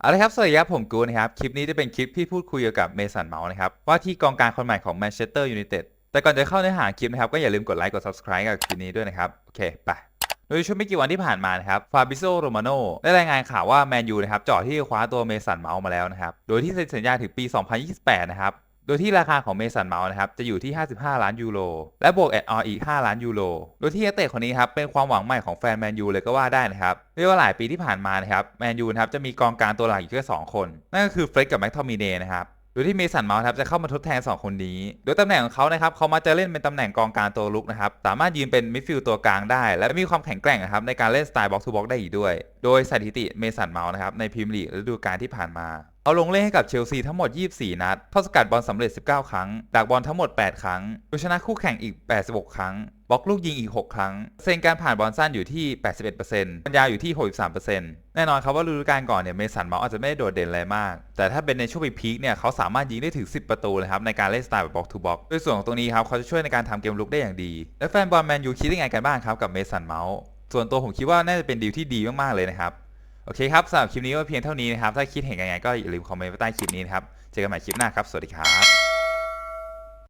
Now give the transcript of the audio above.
เอาละครับ สวัสดีครับ ผมกูนะครับ คลิปนี้จะเป็นคลิปที่พูดคุยเกี่ยวกับเมสันเมาส์นะครับ ว่าที่กองกลางคนใหม่ของแมนเชสเตอร์ยูไนเต็ดแต่ก่อนจะเข้าเนื้อหาคลิปนะครับ ก็อย่าลืมกดไลค์กด subscribe กับคลิปนี้ด้วยนะครับ โอเค ไป โดยช่วงไม่กี่วันที่ผ่านมานะครับ ฟาบิโซโรมาโนได้รายงานข่าวว่าแมนยูนะครับเจาะที่คว้าตัวเมสันเมาส์มาแล้วนะครับ โดยที่เซ็นสัญญาถึงปี 2028 นะครับ โดยที่ราคาของเมสันเมาส์นะครับจะอยู่ที่ 55 ล้านยูโรและบวกแอดออนอีก 5 ล้านยูโรโดยที่นักเตะคนนี้ครับเป็นความหวังใหม่ของแฟนแมนยูเลยก็ว่าได้นะครับเรียกว่าหลายปีที่ผ่านมานะครับแมนยูนะครับจะมีกองกลางตัวหลักอยู่แค่2คน นั่นก็คือเฟร็ดกับแม็กทอมิเนนะครับโดยที่เมสันเมาส์ครับจะเข้ามาทดแทน 2 คนนี้ โดยตำแหน่งของเขานะครับเขามาจะเล่นเป็นตำแหน่งกองกลางตัวลุกนะครับสามารถยืนเป็นมิดฟิลด์ตัวกลางได้ และมีความแข็งแกร่งนะครับในการเล่นสไตล์บ็อกซ์ทูบ็อกได้อีกด้วย โดยสถิติเมสันเมาส์นะครับในพรีเมียร์ลีกฤดูกาลที่ผ่านมาเอาลงเล่นให้กับเชลซีทั้งหมด 24 นัด เข้าสกัดบอลสำเร็จ 19 ครั้ง ดักบอลทั้งหมด 8 ครั้งดยชนะคู่แข่งอีก 86 ครั้ง บล็อกลูกยิงอีก 6 ครั้ง เซนการผ่านบอลสั้นอยู่ที่ 81%ปัญญาอยู่ที่ 63%แน่นอนครับว่าฤดูกาลก่อนเนี่ย เมสันเมาส์อาจจะไม่ได้โดดเด่นอะไรมาก แต่ถ้าเป็นในช่วงพีคเนี่ย เขาสามารถยิงได้ถึง 10 ประตูเลยครับ ในการเล่นสไตล์แบบบล็อกทูบล็อกด้วยส่วนของตรงนี้ครับ เขาจะช่วยในการทำเกมลุกได้อย่างดี และแฟนบอลแมนยูคิดยังไงกันบ้างครับกับเมสันเมาส์ส่วนตัวผมคิดว่าน่าจะเป็นดีลที่ดีมากๆเลยนะครับ โอเคครับสำหรับคลิปนี้ก็เพียงเท่านี้นะครับ ถ้าคิดเห็นยังไงก็อย่าลืมคอมเมนต์ไว้ใต้คลิปนี้นะครับ เจอกันใหม่คลิปหน้าครับ สวัสดีครับ